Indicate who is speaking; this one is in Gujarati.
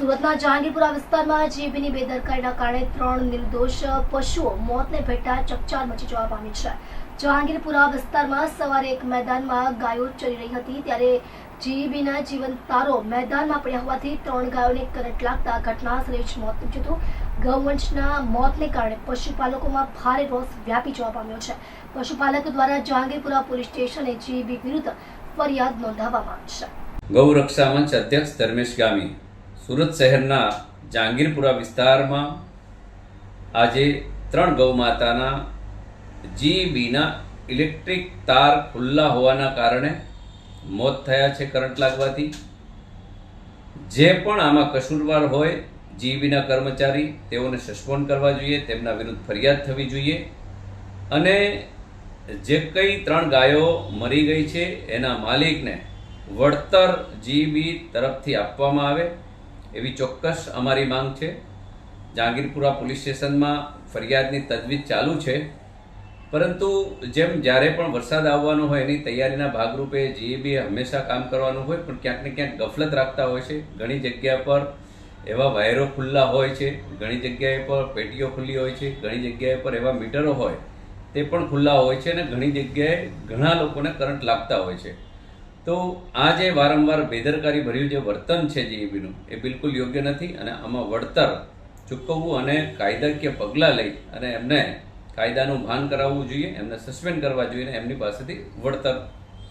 Speaker 1: સુરતના જહાંગીરપુરા વિસ્તારમાં જીબીની બેદરકારીના કારણે ત્રણ નિર્દોષ પશુઓ મોતને ભેટતા ચકચાર મચી જવા પામી છે. જહાંગીરપુરા વિસ્તારમાં સવારે એક મેદાનમાં ગાયો ચરી રહી હતી, ત્યારે જીબીના જીવન તારો મેદાનમાં પડ્યા હોવાથી ત્રણ ગાયોને કરંટ લાગતા ઘટના સ્થળે જ મોત નીપજ્યું હતું. ગૌવંશના મોતને કારણે પશુપાલકોમાં ભારે રોષ વ્યાપી જવા પામ્યો છે. પશુપાલક દ્વારા જહાંગીરપુરા પોલીસ સ્ટેશને જીબી વિરુદ્ધ ફરિયાદ નોંધાવવામાં આવી છે.
Speaker 2: ગૌરક્ષા મંચ અધ્યક્ષ ધર્મેશ ગામી સુરત શહેરના જહાંગીરપુરા વિસ્તારમાં આજે ત્રણ ગૌ માતાના જીબીના ઇલેક્ટ્રિક તાર ખુલ્લા હોવાના કારણે મોત થયા છે કરંટ લાગવાથી. જે પણ આમાં કસૂરવાર હોય, જીબીના કર્મચારી તેઓને સસ્પેન્ડ કરવા જોઈએ, તેમના વિરુદ્ધ ફરિયાદ થવી જોઈએ. અને જે કંઈ ત્રણ ગાયો મરી ગઈ છે, એના માલિકને વળતર જીબી તરફથી આપવામાં આવે. એવી ચોક્કસ અમારી માંગ છે. જહાંગીરપુરા પોલીસ સ્ટેશનમાં ફરિયાદની તજવીજ ચાલુ છે. પરંતુ જેમ જ્યારે પણ વરસાદ આવવાનો હોય એની તૈયારીના ભાગરૂપે જીબી હંમેશા કામ કરવાનું હોય, પણ ક્યાંક ને ક્યાંક ગફલત રાખતા હોય છે. ઘણી જગ્યા પર એવા વાયરો ખુલ્લા હોય છે, ઘણી જગ્યાએ પર પેટીઓ ખુલ્લી હોય છે, ઘણી જગ્યાએ પર એવા મીટરો હોય તે પણ ખુલ્લા હોય છે અને ઘણી જગ્યાએ ઘણા લોકોને કરંટ લાગતા હોય છે. તો આ જે વારંવાર બેદરકારી ભર્યું જે વર્તન છે જીઈબીનું એ બિલકુલ યોગ્ય નથી અને આમાં વળતર ચૂકવવું અને કાયદાકીય પગલાં લઈ અને એમને કાયદાનું ભાન કરાવવું જોઈએ, એમને સસ્પેન્ડ કરવા જોઈએ અને એમની પાસેથી વળતર